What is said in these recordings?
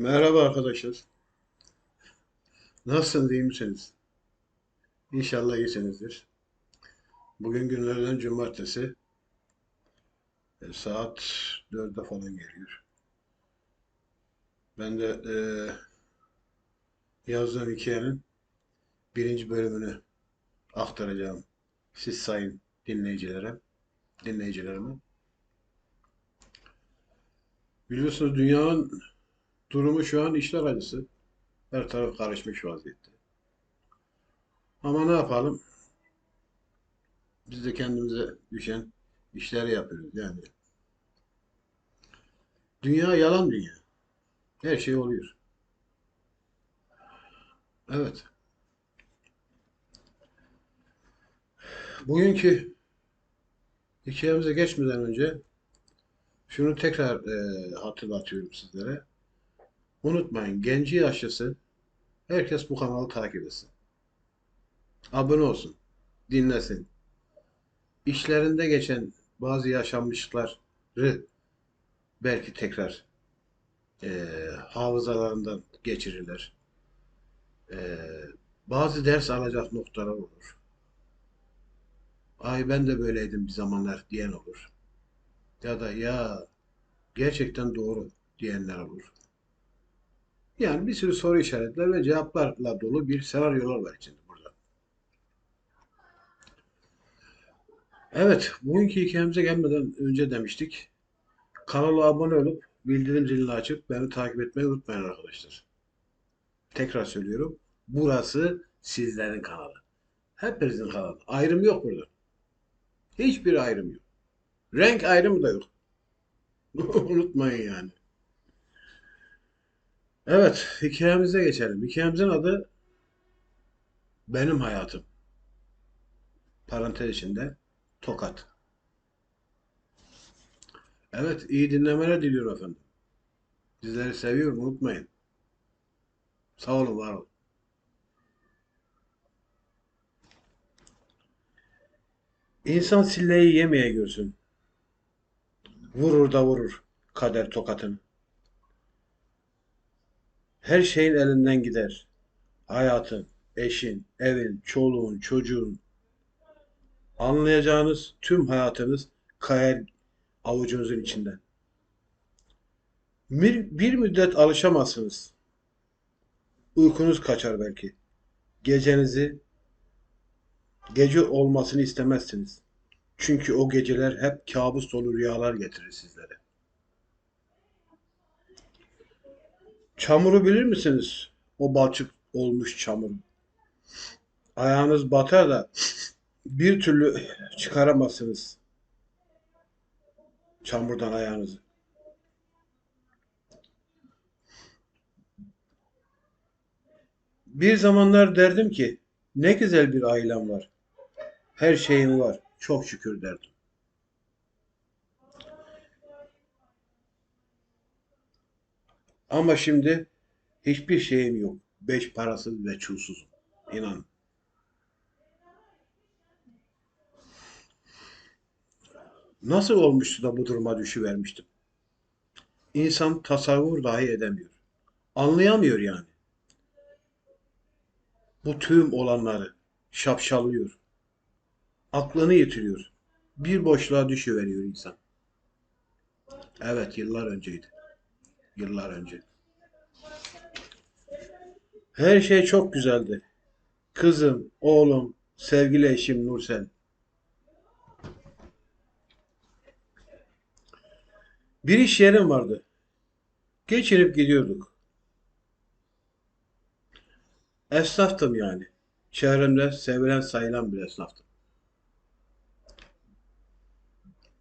Merhaba arkadaşlar. Nasılsınız, iyi misiniz? İnşallah iyisinizdir. Bugün günlerden cumartesi. E, saat 4'e falan geliyor. Ben de e, yazdığım hikayenin birinci bölümünü aktaracağım. Siz sayın dinleyicilere, dinleyicilerime. Biliyorsunuz dünyanın durumu şu an işler acısı. Her taraf karışmış vaziyette. Ama ne yapalım? Biz de kendimize düşen işleri yapıyoruz yani. Dünya yalan dünya. Her şey oluyor. Evet. Bugünkü hikayemize geçmeden önce şunu tekrar e, hatırlatıyorum sizlere. Unutmayın genci yaşlısı herkes bu kanalı takip etsin. Abone olsun. Dinlesin. İşlerinde geçen bazı yaşanmışlıkları belki tekrar eee, hafızalarından geçirirler. Eee, bazı ders alacak noktalar olur. Ay ben de böyleydim bir zamanlar diyen olur. Ya da ya gerçekten doğru diyenler olur. Yani bir sürü soru işaretler ve cevaplarla dolu bir senaryolar var içinde burada. Evet, bugünkü hikayemize gelmeden önce demiştik. Kanala abone olup bildirim zilini açıp beni takip etmeyi unutmayın arkadaşlar. Tekrar söylüyorum. Burası sizlerin kanalı. Hepinizin kanalı. Ayrım yok burada. Hiçbir ayrım yok. Renk ayrımı da yok. Unutmayın yani. Evet, hikayemize geçelim. Hikayemizin adı Benim Hayatım. Parantez içinde Tokat. Evet, iyi dinlemeler diliyorum efendim. Sizleri seviyorum, unutmayın. Sağ olun, var olun. İnsan silleyi yemeye görsün. Vurur da vurur kader tokatını. Her şeyin elinden gider. Hayatın, eşin, evin, çoluğun, çocuğun. Anlayacağınız tüm hayatınız kayar avucunuzun içinden. Bir, bir müddet alışamazsınız. Uykunuz kaçar belki. Gecenizi gece olmasını istemezsiniz. Çünkü o geceler hep kabus dolu rüyalar getirir sizlere. Çamuru bilir misiniz? O balçık olmuş çamur. Ayağınız batar da bir türlü çıkaramazsınız çamurdan ayağınızı. Bir zamanlar derdim ki ne güzel bir ailem var. Her şeyim var. Çok şükür derdim. Ama şimdi hiçbir şeyim yok. Beş parasız ve çulsuzum. İnan. Nasıl olmuştu da bu duruma düşüvermiştim? İnsan tasavvur dahi edemiyor. Anlayamıyor yani. Bu tüm olanları şapşallıyor. Aklını yitiriyor. Bir boşluğa düşüveriyor insan. Evet yıllar önceydi. Yıllar önce. Her şey çok güzeldi. Kızım, oğlum, sevgili eşim Nursel. Bir iş yerim vardı. Geçirip gidiyorduk. Esnaftım yani. Çevremde sevilen sayılan bir esnaftım.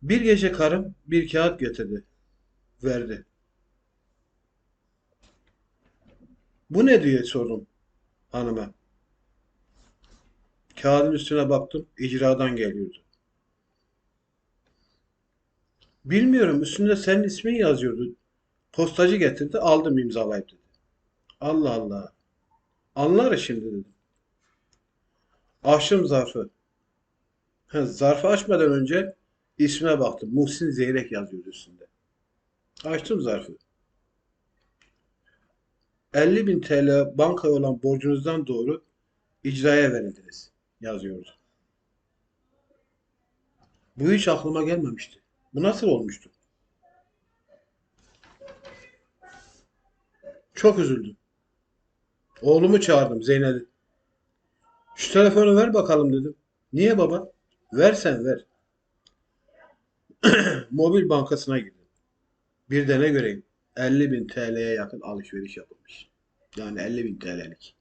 Bir gece karım bir kağıt getirdi. Verdi. Bu ne diye sordum hanıma. Kağıdın üstüne baktım. icradan geliyordu. Bilmiyorum üstünde senin ismin yazıyordu. Postacı getirdi aldım imzalayıp dedi. Allah Allah. Anlar şimdi dedim. Açtım zarfı. Ha, zarfı açmadan önce ismine baktım. Muhsin Zeyrek yazıyordu üstünde. Açtım zarfı. 50 bin TL bankaya olan borcunuzdan doğru icraya verildiniz yazıyordu. Bu hiç aklıma gelmemişti. Bu nasıl olmuştu? Çok üzüldüm. Oğlumu çağırdım Zeynel'i. Şu telefonu ver bakalım dedim. Niye baba? Versen ver. Mobil bankasına girdim. Bir de ne göreyim? 50 bin TL'ye yakın alışveriş yapılmış. Yani 50 bin TL'lik.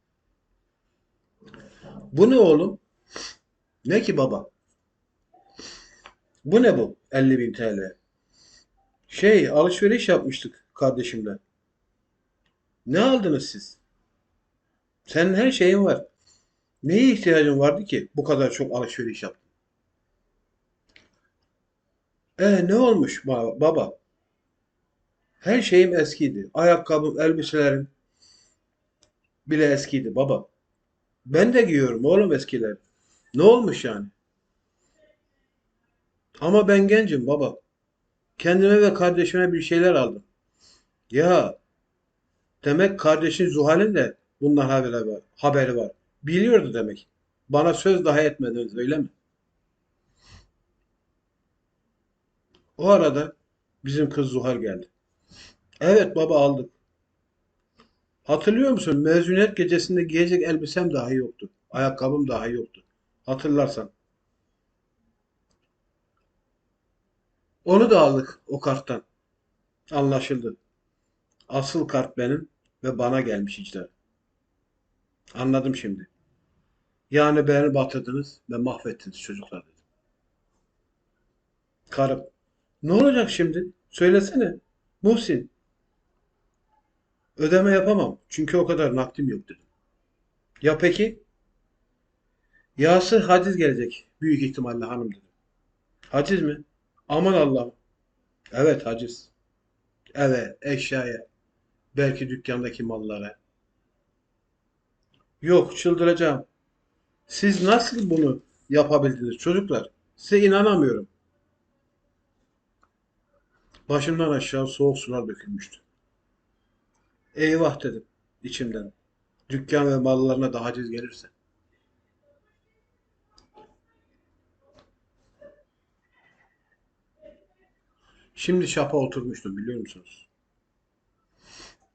Bu ne oğlum? Ne ki baba? Bu ne bu? 50 bin TL. Şey alışveriş yapmıştık kardeşimle. Ne aldınız siz? Senin her şeyin var. Neye ihtiyacın vardı ki bu kadar çok alışveriş yaptın? E ne olmuş ba- baba? Her şeyim eskiydi. Ayakkabım, elbiselerim bile eskiydi baba. Ben de giyiyorum oğlum eskiler. Ne olmuş yani? Ama ben gencim baba. Kendime ve kardeşime bir şeyler aldım. Ya demek kardeşin Zuhal'in de bundan haberi var. Haberi var. Biliyordu demek. Bana söz daha etmediniz öyle mi? O arada bizim kız Zuhal geldi. Evet baba aldık. Hatırlıyor musun? Mezuniyet gecesinde giyecek elbisem dahi yoktu. Ayakkabım dahi yoktu. Hatırlarsan. Onu da aldık o karttan. Anlaşıldı. Asıl kart benim ve bana gelmiş icra. Anladım şimdi. Yani beni batırdınız ve mahvettiniz çocuklar dedim. Karım. Ne olacak şimdi? Söylesene. Muhsin. Ödeme yapamam. Çünkü o kadar nakdim yok dedim. Ya peki? Yası haciz gelecek. Büyük ihtimalle hanım dedim. Haciz mi? Aman Allah'ım. Evet haciz. Eve, eşyaya, belki dükkandaki mallara. Yok çıldıracağım. Siz nasıl bunu yapabildiniz çocuklar? Size inanamıyorum. Başımdan aşağı soğuk sular dökülmüştü. Eyvah dedim içimden. Dükkan ve mallarına da haciz gelirse. Şimdi şapa oturmuştum biliyor musunuz?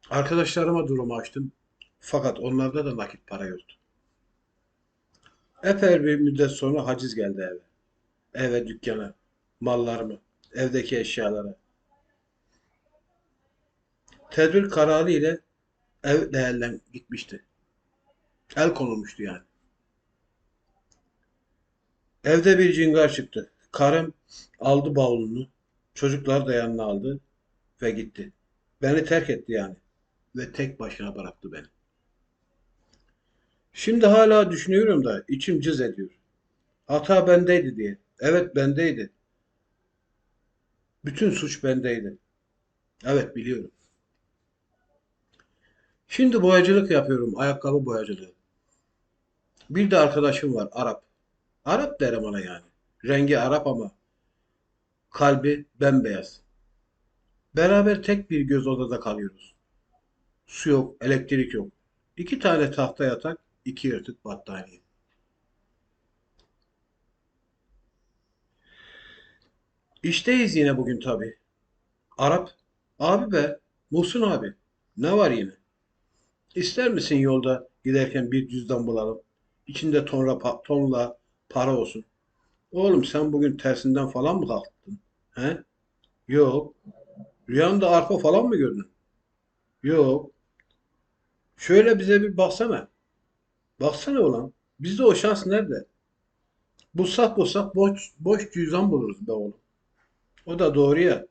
Arkadaşlarıma durumu açtım. Fakat onlarda da nakit para yoktu. Epey bir müddet sonra haciz geldi eve. Eve, dükkana, mallarımı, evdeki eşyalara. Tedbir kararı ile ev de elden gitmişti. El konulmuştu yani. Evde bir cingar çıktı. Karım aldı bavulunu, çocuklar da yanına aldı ve gitti. Beni terk etti yani. Ve tek başına bıraktı beni. Şimdi hala düşünüyorum da içim cız ediyor. Hata bendeydi diye. Evet bendeydi. Bütün suç bendeydi. Evet biliyorum. Şimdi boyacılık yapıyorum. Ayakkabı boyacılığı. Bir de arkadaşım var Arap. Arap derim ona yani. Rengi Arap ama kalbi bembeyaz. Beraber tek bir göz odada kalıyoruz. Su yok, elektrik yok. İki tane tahta yatak, iki yırtık battaniye. İşteyiz yine bugün tabii. Arap, abi be, Muhsin abi, ne var yine? İster misin yolda giderken bir cüzdan bulalım? İçinde tonla, tonla para olsun. Oğlum sen bugün tersinden falan mı kalktın? He? Yok. Rüyanda arpa falan mı gördün? Yok. Şöyle bize bir baksana. Baksana ulan. Bizde o şans nerede? Bulsak bulsak boş, boş cüzdan buluruz be oğlum. O da doğru ya.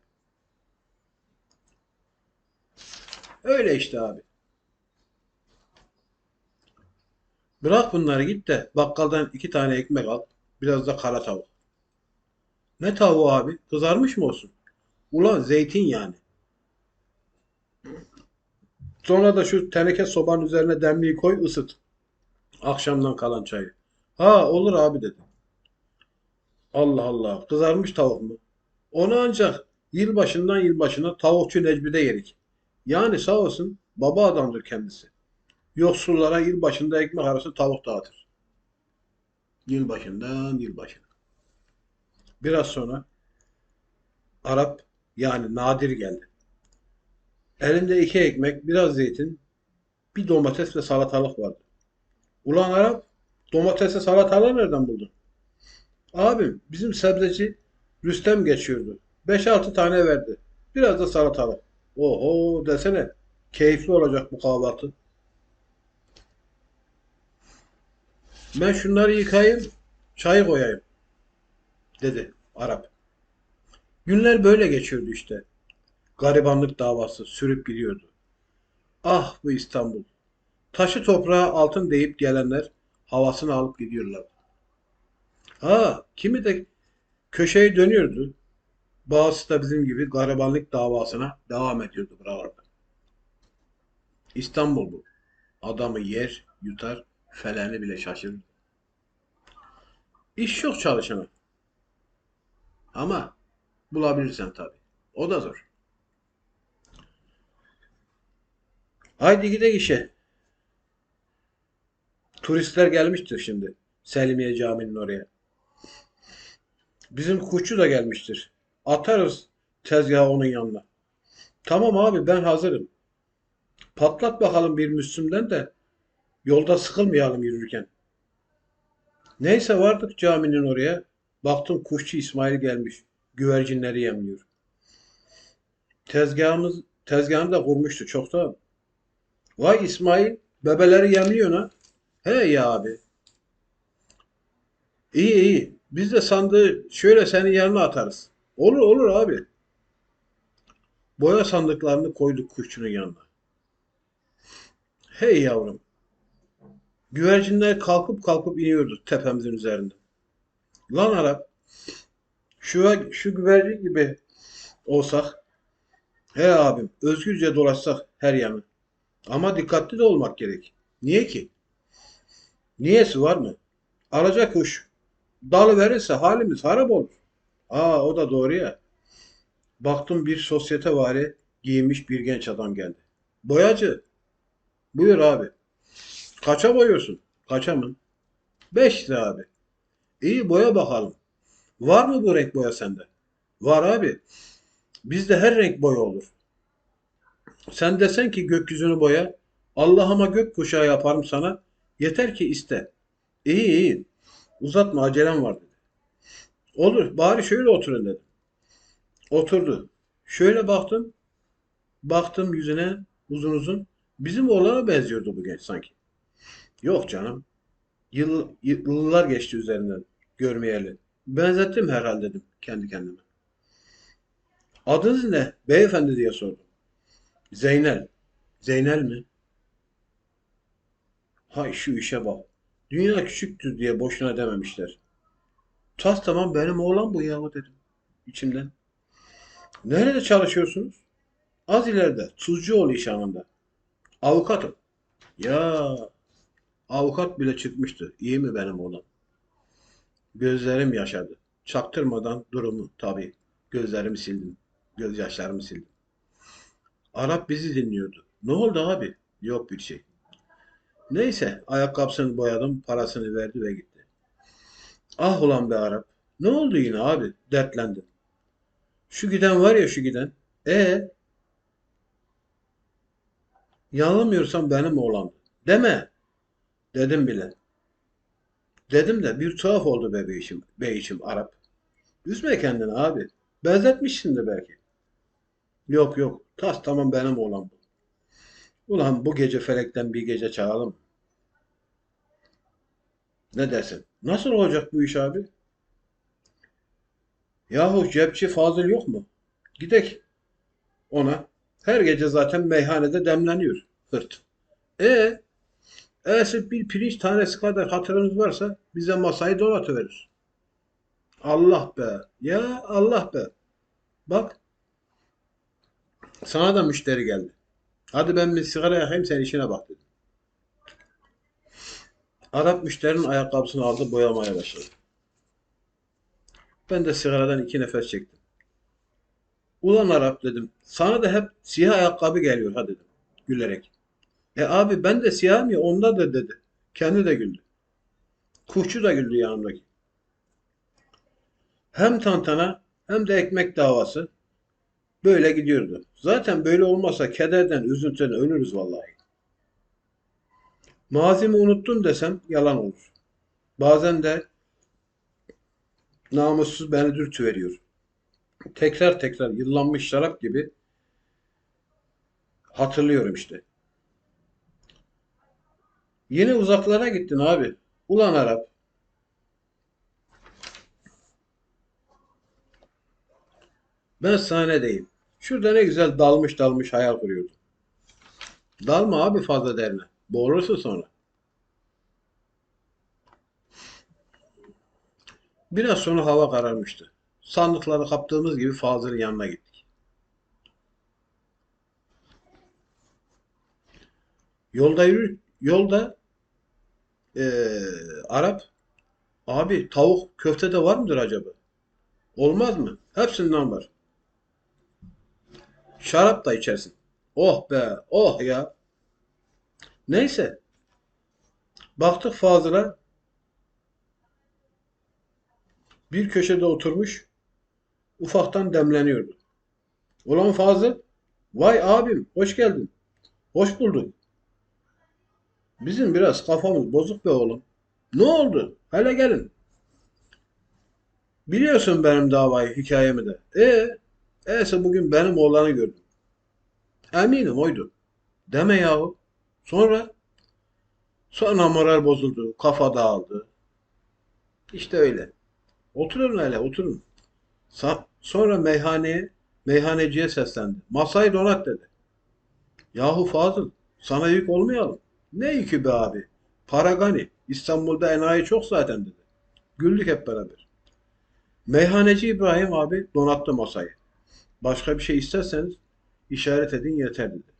Öyle işte abi. Bırak bunları git de bakkaldan iki tane ekmek al. Biraz da kara tavuk. Ne tavuğu abi? Kızarmış mı olsun? Ulan zeytin yani. Sonra da şu teneke sobanın üzerine demliği koy ısıt. Akşamdan kalan çayı. Ha olur abi dedi. Allah Allah. Kızarmış tavuk mu? Onu ancak yılbaşından yılbaşına tavukçu Necmi'de yedik. Yani sağ olsun Baba adamdır kendisi. Yoksullara yıl başında ekmek arası tavuk dağıtır. Yıl başından yıl başına. Biraz sonra Arap yani Nadir geldi. Elinde iki ekmek, biraz zeytin, bir domates ve salatalık vardı. Ulan Arap, domatesle salatalığı nereden buldun? Abim, bizim sebzeci Rüstem geçiyordu. 5-6 tane verdi. Biraz da salatalık. Oho desene. Keyifli olacak bu kahvaltı. Ben şunları yıkayayım, çay koyayım, dedi Arap. Günler böyle geçiyordu işte. Garibanlık davası sürüp gidiyordu. Ah bu İstanbul. Taşı toprağa altın deyip gelenler havasını alıp gidiyorlar. Ha, kimi de köşeyi dönüyordu. Bazısı da bizim gibi garibanlık davasına devam ediyordu buralarda. İstanbul bu. Adamı yer, yutar, feleni bile şaşırır. İş yok çalışana. Ama bulabilirsen tabii. O da zor. Haydi gidelim işe. Turistler gelmiştir şimdi. Selimiye Camii'nin oraya. Bizim kuşçu da gelmiştir. Atarız tezgahı onun yanına. Tamam abi ben hazırım. Patlat bakalım bir Müslüm'den de yolda sıkılmayalım yürürken. Neyse vardık caminin oraya. Baktım kuşçu İsmail gelmiş. Güvercinleri yemliyor. Tezgahımız tezgahını da kurmuştu çoktan. Vay İsmail, bebeleri yemliyor ha. He ya abi. İyi iyi. Biz de sandığı şöyle senin yanına atarız. Olur olur abi. Boya sandıklarını koyduk kuşçunun yanına. Hey yavrum. Güvercinler kalkıp kalkıp iniyordu tepemizin üzerinde. Lan Arap, şu, şu güvercin gibi olsak, he abim, özgürce dolaşsak her yanı. Ama dikkatli de olmak gerek. Niye ki? Niyesi var mı? Alacak kuş dalı verirse halimiz harap olur. Aa o da doğru ya. Baktım bir sosyete vari giyinmiş bir genç adam geldi. Boyacı. Buyur abi. Kaça boyuyorsun? Kaça mı? Beş lira abi. İyi boya bakalım. Var mı bu renk boya sende? Var abi. Bizde her renk boya olur. Sen desen ki gökyüzünü boya, Allah'ıma gök kuşağı yaparım sana. Yeter ki iste. İyi iyi. Uzatma acelem var dedi. Olur bari şöyle oturun dedim. Oturdu. Şöyle baktım. Baktım yüzüne uzun uzun. Bizim oğlana benziyordu bu genç sanki. Yok canım. Yıl, yıllar geçti üzerinden görmeyeli. Benzettim herhalde dedim kendi kendime. Adınız ne? Beyefendi diye sordum. Zeynel. Zeynel mi? Hay şu işe bak. Dünya küçüktür diye boşuna dememişler. Tas tamam benim oğlan bu yahu dedim içimden. Nerede çalışıyorsunuz? Az ileride Tuzcuoğlu işhanında. Avukatım. Ya avukat bile çıkmıştı. İyi mi benim oğlan? Gözlerim yaşadı. Çaktırmadan durumu tabii. Gözlerimi sildim. Gözyaşlarımı sildim. Arap bizi dinliyordu. Ne oldu abi? Yok bir şey. Neyse ayakkabısını boyadım, parasını verdi ve gitti. Ah ulan be Arap. Ne oldu yine abi? Dertlendim. Şu giden var ya şu giden. E yanılmıyorsam benim oğlandı. Deme. Dedim bile. Dedim de bir tuhaf oldu be beyişim, beyişim Arap. Üzme kendini abi. Benzetmişsindir belki. Yok yok. Tas tamam benim oğlan bu. Ulan bu gece felekten bir gece çağıralım. Ne dersin? Nasıl olacak bu iş abi? Yahu cepçi Fazıl yok mu? Gidek ona. Her gece zaten meyhanede demleniyor hırt. E eğer bir pirinç tanesi kadar hatırınız varsa bize masayı donatıverir. Allah be. Ya Allah be. Bak. Sana da müşteri geldi. Hadi ben bir sigara yakayım sen işine bak dedim. Arap müşterinin ayakkabısını aldı boyamaya başladı. Ben de sigaradan iki nefes çektim. Ulan Arap dedim. Sana da hep siyah ayakkabı geliyor ha dedim. gülerek. E abi ben de siyahım ya onda da dedi. Kendi de güldü. Kuşçu da güldü yanımdaki. Hem tantana hem de ekmek davası böyle gidiyordu. Zaten böyle olmasa kederden, üzüntüden ölürüz vallahi. Mazimi unuttun desem yalan olur. Bazen de namussuz beni dürtüveriyor. Tekrar tekrar yıllanmış şarap gibi hatırlıyorum işte. Yine uzaklara gittin abi. Ulan Arap. Ben sana ne diyeyim. Şurada ne güzel dalmış dalmış hayal kuruyordum. Dalma abi fazla derine. Boğulursun sonra. Biraz sonra hava kararmıştı. Sandıkları kaptığımız gibi Fazıl'ın yanına gittik. Yolda yürü, yolda eee, Arap abi tavuk köfte de var mıdır acaba? Olmaz mı? Hepsinden var. Şarap da içersin. Oh be, oh ya. Neyse. Baktık Fazıl'a bir köşede oturmuş ufaktan demleniyordu. Ulan Fazıl, vay abim, hoş geldin. Hoş bulduk. Bizim biraz kafamız bozuk be oğlum. Ne oldu? Hele gelin. Biliyorsun benim davayı, hikayemi de. E, E'se bugün benim oğlanı gördüm. Eminim oydu. Deme yahu. Sonra? Sonra moral bozuldu, kafa dağıldı. İşte öyle. Oturun hele, oturun. Sa- sonra meyhaneye, meyhaneciye seslendi. Masayı donat dedi. Yahu Fazıl, sana yük olmayalım. Ne yükü be abi? Para gani. İstanbul'da enayi çok zaten dedi. Güldük hep beraber. Meyhaneci İbrahim abi donattı masayı. Başka bir şey isterseniz işaret edin yeter dedi.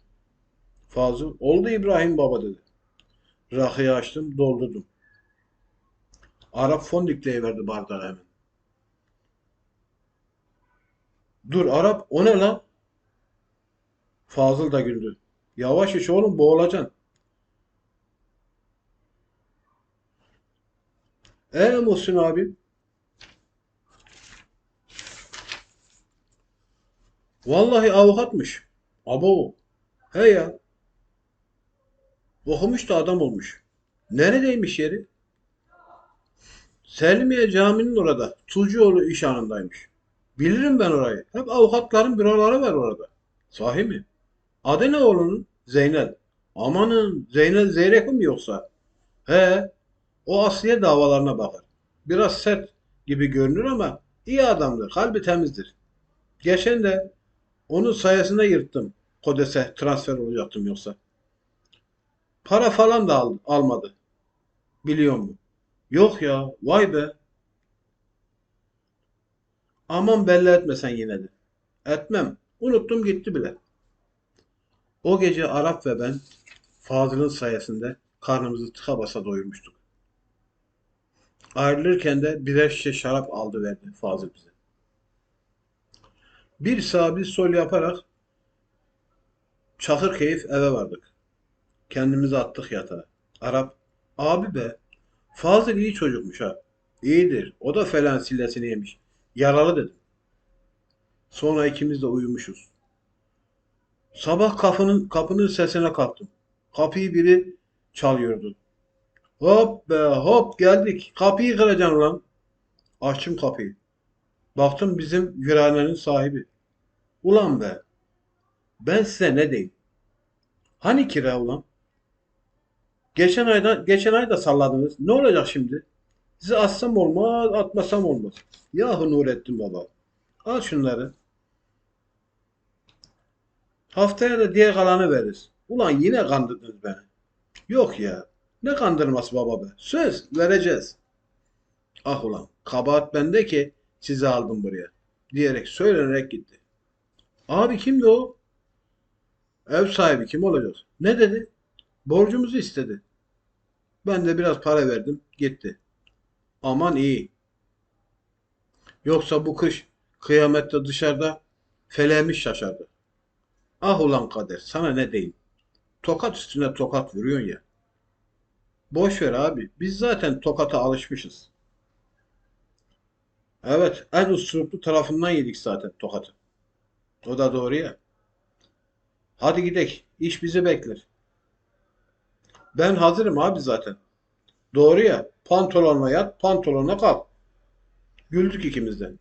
Fazıl, oldu İbrahim baba dedi. Rakıyı açtım, doldurdum. Arap fondikleyiverdi bardağı hemen. Dur Arap, o ne lan? Fazıl da güldü. Yavaş iç oğlum, boğulacaksın. E Muhsin abi? Vallahi avukatmış. Abo. He ya. Okumuş da adam olmuş. Neredeymiş yeri? Selimiye Camii'nin orada. Tuğcuoğlu iş anındaymış. Bilirim ben orayı. Hep avukatların büroları var orada. Sahi mi? Adı ne oğlunun? Zeynel. Amanın Zeynel Zeyrek yoksa? He. O Asliye davalarına bakar. Biraz sert gibi görünür ama iyi adamdır. Kalbi temizdir. Geçen de onun sayesinde yırttım. Kodes'e transfer olacaktım yoksa. Para falan da al- almadı. Biliyor musun? Yok ya. Vay be. Aman belli etmesen yine de. Etmem. Unuttum gitti bile. O gece Arap ve ben Fazıl'ın sayesinde karnımızı tıka basa doyurmuştuk. Ayrılırken de birer şişe şarap aldı verdi Fazıl bize. Bir sağ bir sol yaparak çakır keyif eve vardık. Kendimizi attık yatağa. Arap, abi be, Fazıl iyi çocukmuş ha. İyidir, o da falan sillesini yemiş. Yaralı dedim. Sonra ikimiz de uyumuşuz. Sabah kapının, kapının sesine kalktım. Kapıyı biri çalıyordu. Hop be hop geldik. Kapıyı kıracaksın ulan. Açtım kapıyı. Baktım bizim viranenin sahibi. Ulan be. Ben size ne diyeyim? Hani kira ulan? Geçen ayda geçen ay da salladınız. Ne olacak şimdi? Sizi atsam olmaz, atmasam olmaz. Yahu Nurettin baba. Al şunları. Haftaya da diğer kalanı veririz. Ulan yine kandırdınız beni. Yok ya. Ne kandırması baba be? Söz vereceğiz. Ah ulan kabahat bende ki sizi aldım buraya. Diyerek söylenerek gitti. Abi kimdi o? Ev sahibi kim olacak? Ne dedi? Borcumuzu istedi. Ben de biraz para verdim. Gitti. Aman iyi. Yoksa bu kış kıyamette dışarıda feleğimiz şaşardı. Ah ulan kader sana ne diyeyim. Tokat üstüne tokat vuruyorsun ya. Boş ver abi. Biz zaten tokata alışmışız. Evet, en usturuplu tarafından yedik zaten tokatı. O da doğru ya. Hadi gidek. İş bizi bekler. Ben hazırım abi zaten. Doğru ya. Pantolonla yat, pantolonla kalk. Güldük ikimizden.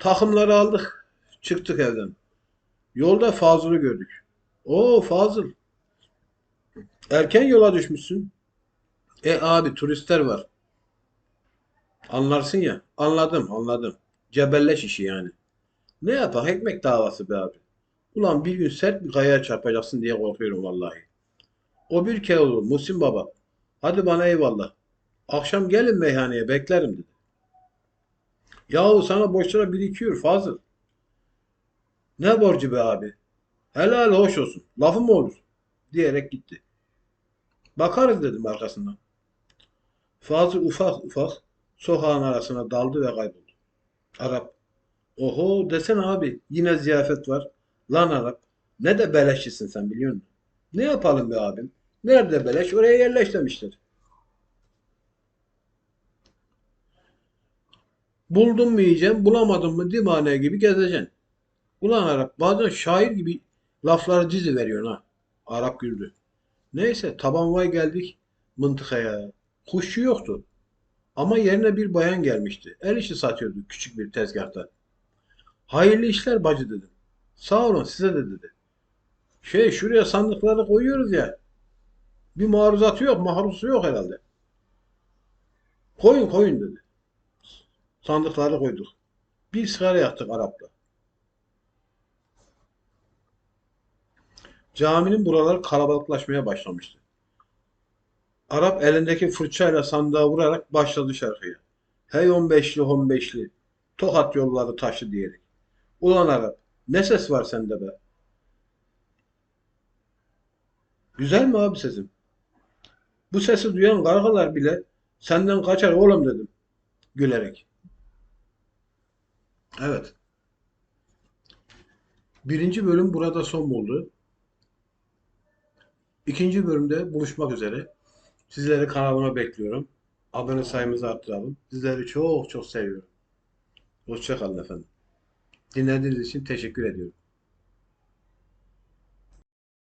Takımları aldık. Çıktık evden. Yolda Fazıl'ı gördük. Oo Fazıl. Erken yola düşmüşsün. E abi turistler var. Anlarsın ya. Anladım anladım. Cebelleş işi yani. Ne yapak ekmek davası be abi. Ulan bir gün sert bir kayaya çarpacaksın diye korkuyorum vallahi. O bir kere olur Muhsin baba. Hadi bana eyvallah. Akşam gelin meyhaneye beklerim dedi. Yahu sana borçlara birikiyor Fazıl. Ne borcu be abi? Helal hoş olsun. Lafı mı olur? Diyerek gitti. Bakarız dedim arkasından. Fazıl ufak ufak sokağın arasına daldı ve kayboldu. Arap. Oho desene abi yine ziyafet var. Lan Arap ne de beleşçisin sen biliyor musun? Ne yapalım be abim? Nerede beleş oraya yerleş demişler. Buldum mu yiyeceğim, bulamadım mı dimane gibi gezeceksin. Ulan Arap bazen şair gibi lafları dizi veriyorsun ha. Arap güldü. Neyse taban vay geldik mıntıkaya. Kuşçu yoktu. Ama yerine bir bayan gelmişti. El işi satıyordu küçük bir tezgahta. Hayırlı işler bacı dedim. Sağ olun size de dedi. Şey şuraya sandıkları koyuyoruz ya. Bir maruzatı yok, mahrusu yok herhalde. Koyun koyun dedi. Sandıkları koyduk. Bir sigara yaktık Arap'la. Caminin buraları kalabalıklaşmaya başlamıştı. Arap elindeki fırçayla sandığa vurarak başladı şarkıya. Hey on beşli on beşli, tokat yolları taşı diyerek. Ulan Arap, ne ses var sende be? Güzel mi abi sesim? Bu sesi duyan kargalar bile senden kaçar oğlum dedim gülerek. Evet. Birinci bölüm burada son buldu. İkinci bölümde buluşmak üzere. Sizleri kanalıma bekliyorum. Abone sayımızı arttıralım. Sizleri çok çok seviyorum. Hoşça kalın efendim. Dinlediğiniz için teşekkür ediyorum.